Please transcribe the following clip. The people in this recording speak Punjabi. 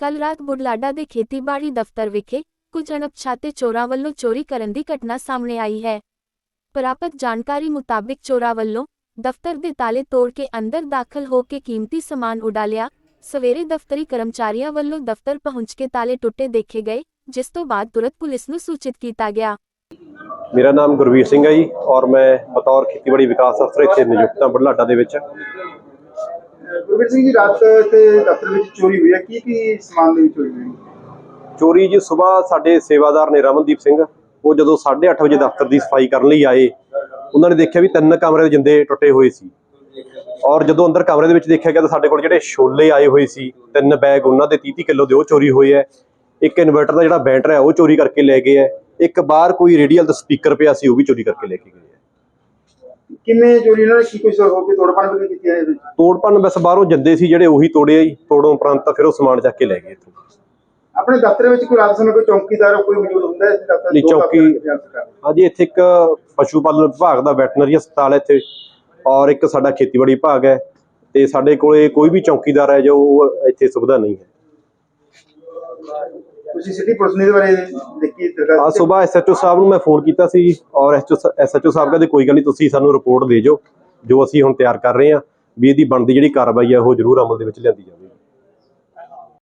ਕੱਲ ਰਾਤ ਬੁਢਲਾਡਾ ਦੇ ਖੇਤੀਬਾੜੀ ਦਫ਼ਤਰ ਵਿਖੇ ਕੁਝ ਅਣਪਛਾਤੇ ਚੋਰਾਂ ਵੱਲੋਂ ਚੋਰੀ ਕਰਨ ਦੀ ਘਟਨਾ ਸਾਹਮਣੇ ਆਈ ਹੈ ਪ੍ਰਾਪਤ ਜਾਣਕਾਰੀ ਮੁਤਾਬਿਕ ਚੋਰਾਂ ਵੱਲੋਂ ਦਫ਼ਤਰ ਦੇ ਤਾਲੇ ਤੋੜ ਕੇ ਅੰਦਰ ਦਾਖਲ ਹੋ ਕੇ ਕੀਮਤੀ ਸਮਾਨ ਉਡਾ ਲਿਆ ਸਵੇਰੇ ਦਫ਼ਤਰੀ ਕਰਮਚਾਰੀਆਂ ਵੱਲੋਂ ਦਫ਼ਤਰ ਪਹੁੰਚ ਕੇ ਤਾਲੇ ਟੁੱਟੇ ਦੇਖੇ ਗਏ ਜਿਸ ਤੋਂ ਬਾਅਦ ਤੁਰੰਤ ਪੁਲਿਸ ਨੂੰ ਸੂਚਿਤ ਕੀਤਾ ਗਿਆ ਮੇਰਾ ਨਾਮ ਗੁਰਵੀਰ ਸਿੰਘ ਹੈ ਜੀ ਔਰ ਮੈਂ ਬਤੌਰ ਖੇਤੀਬਾੜੀ ਵਿਕਾਸ ਅਫਸਰ ਇੱਥੇ ਨਿਯੁਕਤ ਹਾਂ ਬੁਢਲਾਡਾ ਦੇ ਵਿੱਚ ਗੁਰਵੀਰ ਸਿੰਘ ਜੀ, ਰਾਤ ਤੇ ਦਫ਼ਤਰ ਵਿੱਚ ਚੋਰੀ ਹੋਈ ਹੈ। ਕੀ ਕੀ ਸਮਾਨ ਦੇ ਚੋਰੀ ਹੋਈ ਚੋਰੀ ਜੀ ਸਵੇਰ ਸਾਡੇ ਸੇਵਾਦਾਰ ਨੇ ਰਮਨਦੀਪ ਸਿੰਘ, ਉਹ ਜਦੋਂ 8:30 ਵਜੇ ਦਫ਼ਤਰ ਦੀ ਸਫ਼ਾਈ ਕਰਨ ਲਈ ਆਏ, ਉਹਨਾਂ ਨੇ ਦੇਖਿਆ ਵੀ ਤਿੰਨ ਕਮਰੇ ਦੇ ਜਿੰਦੇ ਟੁੱਟੇ ਹੋਏ ਸੀ। ਔਰ ਜਦੋਂ ਅੰਦਰ ਕਮਰੇ ਦੇ ਵਿੱਚ ਦੇਖਿਆ ਗਿਆ ਤਾਂ ਸਾਡੇ ਕੋਲ ਜਿਹੜੇ ਛੋਲੇ ਆਏ ਹੋਏ ਸੀ, ਤਿੰਨ ਬੈਗ ਉਹਨਾਂ ਦੇ 30 ਕਿਲੋ ਦੇ ਉਹ ਚੋਰੀ ਹੋਏ ਹੈ। ਇੱਕ ਇਨਵਰਟਰ ਦਾ ਜਿਹੜਾ ਬੈਟਰ ਹੈ ਉਹ ਚੋਰੀ ਕਰਕੇ ਲੈ ਗਏ ਹੈ। ਇੱਕ ਬਾਹਰ ਕੋਈ ਰੇਡੀਅਲ ਦਾ ਸਪੀਕਰ ਪਿਆ ਸੀ, ਉਹ ਵੀ ਚੋਰੀ ਕਰਕੇ ਲੈ ਕੇ ਗਏ ਕਿਵੇਂ ਚੋਰੀ ਇਹਨਾਂ ਨੇ ਕੀ ਕੁਝ ਹੋ ਕੇ ਤੋੜਪਣ ਵੀ ਕੀਤੀ ਹੈ ਵਿੱਚ? ਤੋੜਪਨ ਬਸ ਬਾਹਰੋਂ ਜੰਦੇ ਸੀ ਜਿਹੜੇ ਉਹੀ ਤੋੜੇ ਆ ਜੀ। ਤੋੜੋਂ ਉਪਰੰਤ ਤਾਂ ਫਿਰ ਉਹ ਸਮਾਨ ਚੱਕ ਕੇ ਲੈ ਗਏ ਇੱਥੋਂ। ਆਪਣੇ ਦਫ਼ਤਰ ਵਿੱਚ ਕੋਈ ਰਾਤ ਸਮੇਂ ਕੋਈ ਚੌਕੀਦਾਰ ਕੋਈ ਮੌਜੂਦ ਹੁੰਦਾ ਹੈ ਇਸ ਦਫ਼ਤਰ ਨਹੀਂ, ਚੌਕੀ-। ਹਾਂਜੀ ਇੱਥੇ ਇੱਕ ਪਸ਼ੂ ਪਾਲਣ ਵਿਭਾਗ ਦਾ ਵੈਟਰਨਰੀ ਹਸਪਤਾਲ ਹੈ ਇੱਥੇ ਔਰ ਇੱਕ ਸਾਡਾ ਖੇਤੀਬਾੜੀ ਵਿਭਾਗ ਹੈ ਤੇ ਸਾਡੇ ਕੋਲੇ ਕੋਈ ਵੀ ਚੌਕੀਦਾਰ ਹੈ ਜੋ ਇੱਥੇ ਸੁਵਿਧਾ ਨਹੀਂ ਹੈ। ਤੁਸੀਂ ਸਿਟੀ ਪੁਲਿਸ ਨੇ ਇਹਦੇ ਬਾਰੇ ਦੇਖੀ ਆ ਦਰਖਾਸਤ? ਸਵੇਰ ਐਸਐਚਓ ਸਾਹਿਬ ਨੂੰ ਮੈਂ ਫੋਨ ਕੀਤਾ ਸੀ ਜੀ ਔਰ ਐਸਐਚਓ ਸਾਹਿਬ ਕਹਿੰਦੇ ਕੋਈ ਗੱਲ ਨਹੀਂ, ਤੁਸੀਂ ਸਾਨੂੰ ਰਿਪੋਰਟ ਦੇ ਜੋ ਜੋ ਅਸੀਂ ਹੁਣ ਤਿਆਰ ਕਰ ਰਹੇ ਹਾਂ, ਵੀ ਇਹਦੀ ਬਣਦੀ ਜਿਹੜੀ ਕਾਰਵਾਈ ਹੈ, ਉਹ ਜ਼ਰੂਰ ਅਮਲ ਦੇ ਵਿੱਚ ਲਿਆਂਦੀ ਜਾਵੇ।